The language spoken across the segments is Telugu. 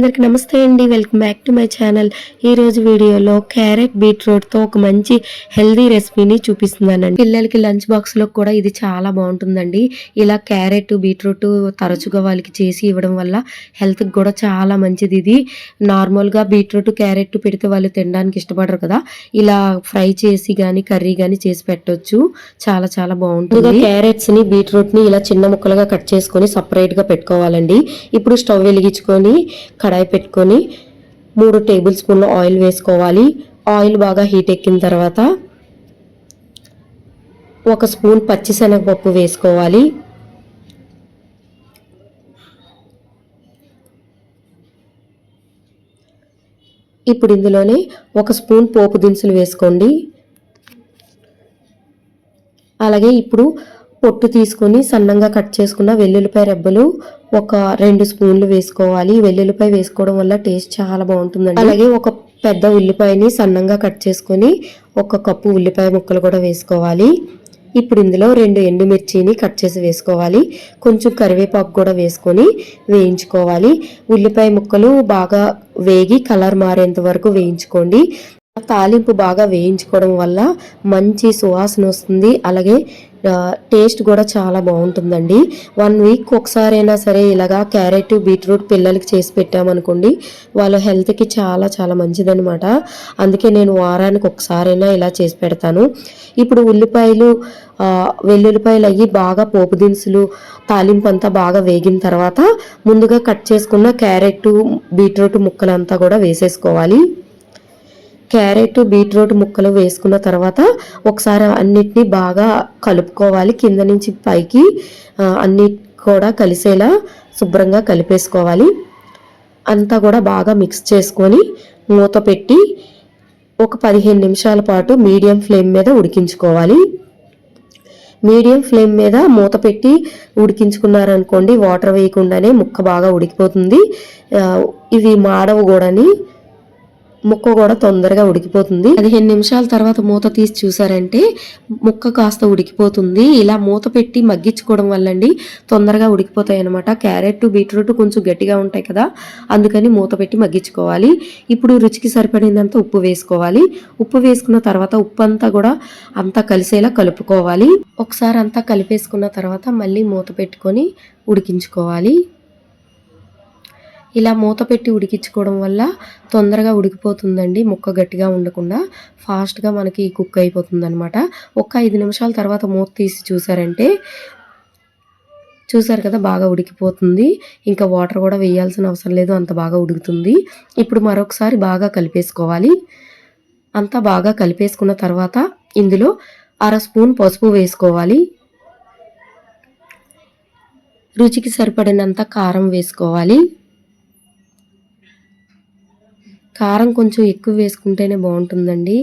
అందరికి నమస్తే అండి. Welcome back to my channel ఈ రోజు వీడియోలో క్యారెట్ బీట్రూట్తో ఒక మంచి హెల్దీ రెసిపీని చూపిస్తున్నానండి. పిల్లలకి లంచ్ బాక్స్లో కూడా ఇది చాలా బాగుంటుందండి. ఇలా క్యారెట్ బీట్రూట్ తరచుగా వాళ్ళకి చేసి ఇవ్వడం వల్ల హెల్త్కి కూడా చాలా మంచిది. ఇది నార్మల్గా బీట్రూట్ క్యారెట్ పెడితే వాళ్ళు తినడానికి ఇష్టపడరు కదా. ఇలా ఫ్రై చేసి కానీ కర్రీ కానీ చేసి పెట్టొచ్చు. చాలా చాలా బాగుంటుంది. క్యారెట్స్ని బీట్రూట్ని ఇలా చిన్న ముక్కలుగా కట్ చేసుకొని సపరేట్గా పెట్టుకోవాలండి. ఇప్పుడు స్టవ్ వెలిగించుకొని కడాయి పెట్టుకొని మూడు టేబుల్ స్పూన్ల ఆయిల్ వేసుకోవాలి. ఆయిల్ బాగా హీట్ ఎక్కిన తర్వాత ఒక స్పూన్ పచ్చిశనగపప్పు వేసుకోవాలి. ఇప్పుడు ఇందులోనే ఒక స్పూన్ పోపు దినుసులు వేసుకోండి. అలాగే ఇప్పుడు పొట్టు తీసుకొని సన్నంగా కట్ చేసుకున్న వెల్లుల్లిపాయ రెబ్బలు ఒక రెండు స్పూన్లు వేసుకోవాలి. వెల్లుల్లిపాయ వేసుకోవడం వల్ల టేస్ట్ చాలా బాగుంటుందండి. అలాగే ఒక పెద్ద ఉల్లిపాయని సన్నంగా కట్ చేసుకొని ఒక కప్పు ఉల్లిపాయ ముక్కలు కూడా వేసుకోవాలి. ఇప్పుడు ఇందులో రెండు ఎండుమిర్చిని కట్ చేసి వేసుకోవాలి. కొంచెం కరివేపాకు కూడా వేసుకొని వేయించుకోవాలి. ఉల్లిపాయ ముక్కలు బాగా వేగి కలర్ మారేంత వరకు వేయించుకోండి. తాలింపు బాగా వేయించుకోవడం వల్ల మంచి సువాసన వస్తుంది. అలాగే టేస్ట్ కూడా చాలా బాగుంటుందండి. వన్ వీక్ ఒకసారైనా సరే ఇలాగా క్యారెట్ బీట్రూట్ పిల్లలకి చేసి పెట్టామనుకోండి వాళ్ళ హెల్త్కి చాలా చాలా మంచిదనమాట అందుకే నేను వారానికి ఒకసారైనా ఇలా చేసి పెడతాను. ఇప్పుడు ఉల్లిపాయలు వెల్లుల్లిపాయలు అయ్యి బాగా పోపు దినుసులు తాలింపు అంతా బాగా వేగిన తర్వాత ముందుగా కట్ చేసుకున్న క్యారెట్ బీట్రూట్ ముక్కలంతా కూడా వేసేసుకోవాలి. క్యారెట్ బీట్రూట్ ముక్కలు వేసుకున్న తర్వాత ఒకసారి అన్నిటినీ బాగా కలుపుకోవాలి. కింద నుంచి పైకి అన్ని కూడా కలిసేలా శుభ్రంగా కలిపేసుకోవాలి. అంతా కూడా బాగా మిక్స్ చేసుకొని మూత పెట్టి ఒక పదిహేను నిమిషాల పాటు మీడియం ఫ్లేమ్ మీద ఉడికించుకోవాలి. మీడియం ఫ్లేమ్ మీద మూత పెట్టి ఉడికించుకున్నారనుకోండి వాటర్ వేయకుండానే ముక్క బాగా ఉడికిపోతుంది. ఇవి మాడవు కూడాని ముక్క కూడా తొందరగా ఉడికిపోతుంది. పదిహేను నిమిషాల తర్వాత మూత తీసి చూసారంటే ముక్క కాస్త ఉడికిపోతుంది. ఇలా మూత పెట్టి మగ్గించుకోవడం వల్లండి తొందరగా ఉడికిపోతాయి అనమాట క్యారెట్ బీట్రూట్ కొంచెం గట్టిగా ఉంటాయి కదా అందుకని మూత పెట్టి మగ్గించుకోవాలి. ఇప్పుడు రుచికి సరిపడినంత ఉప్పు వేసుకోవాలి. ఉప్పు వేసుకున్న తర్వాత ఉప్పు అంతా కూడా అంతా కలిసేలా కలుపుకోవాలి. ఒకసారి అంతా కలిపేసుకున్న తర్వాత మళ్ళీ మూత పెట్టుకొని ఉడికించుకోవాలి. ఇలా మూత పెట్టి ఉడికించుకోవడం వల్ల తొందరగా ఉడికిపోతుందండి ముక్క గట్టిగా ఉండకుండా ఫాస్ట్గా మనకి కుక్ అయిపోతుంది అనమాట ఒక ఐదు నిమిషాల తర్వాత మూత తీసి చూసారంటే చూసారు కదా బాగా ఉడికిపోతుంది. ఇంకా వాటర్ కూడా వేయాల్సిన అవసరం లేదు అంత బాగా ఉడుకుతుంది. ఇప్పుడు మరొకసారి బాగా కలిపేసుకోవాలి. అంతా బాగా కలిపేసుకున్న తర్వాత ఇందులో అర స్పూన్ పసుపు వేసుకోవాలి. రుచికి సరిపడినంత కారం వేసుకోవాలి. కారం కొంచెం ఎక్కువ వేసుకుంటేనే బాగుంటుందండి.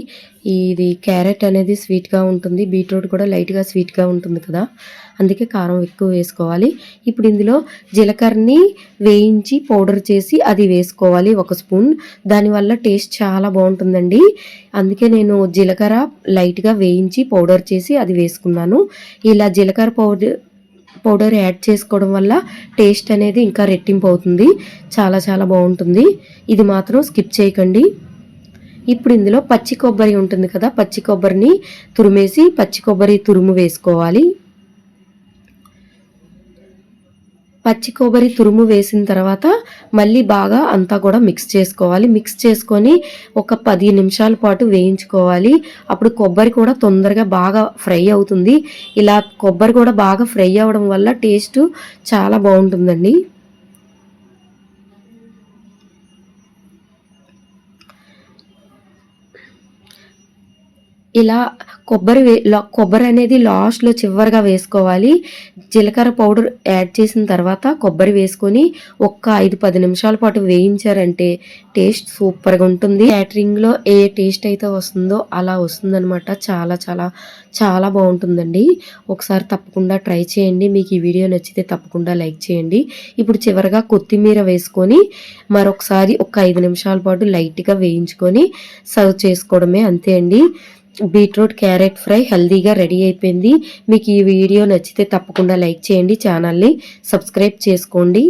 ఇది క్యారెట్ అనేది స్వీట్గా ఉంటుంది. బీట్రూట్ కూడా లైట్గా స్వీట్గా ఉంటుంది కదా. అందుకే కారం ఎక్కువ వేసుకోవాలి. ఇప్పుడు ఇందులో జీలకర్రని వేయించి పౌడర్ చేసి అది వేసుకోవాలి ఒక స్పూన్. దానివల్ల టేస్ట్ చాలా బాగుంటుందండి. అందుకే నేను జీలకర్ర లైట్గా వేయించి పౌడర్ చేసి అది వేసుకున్నాను. ఇలా జీలకర్ర పౌడర్ పౌడర్ యాడ్ చేసుకోవడం వల్ల టేస్ట్ అనేది ఇంకా రెట్టింపు అవుతుంది. చాలా చాలా బాగుంటుంది. ఇది మాత్రం స్కిప్ చేయకండి. ఇప్పుడు ఇందులో పచ్చి కొబ్బరి ఉంటుంది కదా పచ్చి కొబ్బరిని తురిమేసి పచ్చి కొబ్బరి తురుము వేసుకోవాలి. పచ్చి కొబ్బరి తురుము వేసిన తర్వాత మళ్ళీ బాగా అంతా కూడా మిక్స్ చేసుకోవాలి. మిక్స్ చేసుకొని ఒక పది నిమిషాల పాటు వేయించుకోవాలి. అప్పుడు కొబ్బరి కూడా తొందరగా బాగా ఫ్రై అవుతుంది. ఇలా కొబ్బరి కూడా బాగా ఫ్రై అవ్వడం వల్ల టేస్ట్ చాలా బాగుంటుందండి. ఇలా కొబ్బరి వే కొబ్బరి అనేది లాస్ట్లో చివరిగా వేసుకోవాలి. జీలకర్ర పౌడర్ యాడ్ చేసిన తర్వాత కొబ్బరి వేసుకొని ఒక్క ఐదు పది నిమిషాల పాటు వేయించారంటే టేస్ట్ సూపర్గా ఉంటుంది. క్యాటరింగ్లో ఏ టేస్ట్ అయితే వస్తుందో అలా వస్తుందనమాట చాలా చాలా చాలా బాగుంటుందండి. ఒకసారి తప్పకుండా ట్రై చేయండి. మీకు ఈ వీడియో నచ్చితే తప్పకుండా లైక్ చేయండి. ఇప్పుడు చివరిగా కొత్తిమీర వేసుకొని మరొకసారి ఒక ఐదు నిమిషాల పాటు లైట్గా వేయించుకొని సర్వ్ చేసుకోవడమే అంతే అండి. బీట్రూట్ క్యారెట్ ఫ్రై హెల్దీగా రెడీ అయిపోయింది. మీకు ఈ వీడియో నచ్చితే తప్పకుండా లైక్ చేయండి ఛానల్ని సబ్స్క్రైబ్ చేసుకోండి.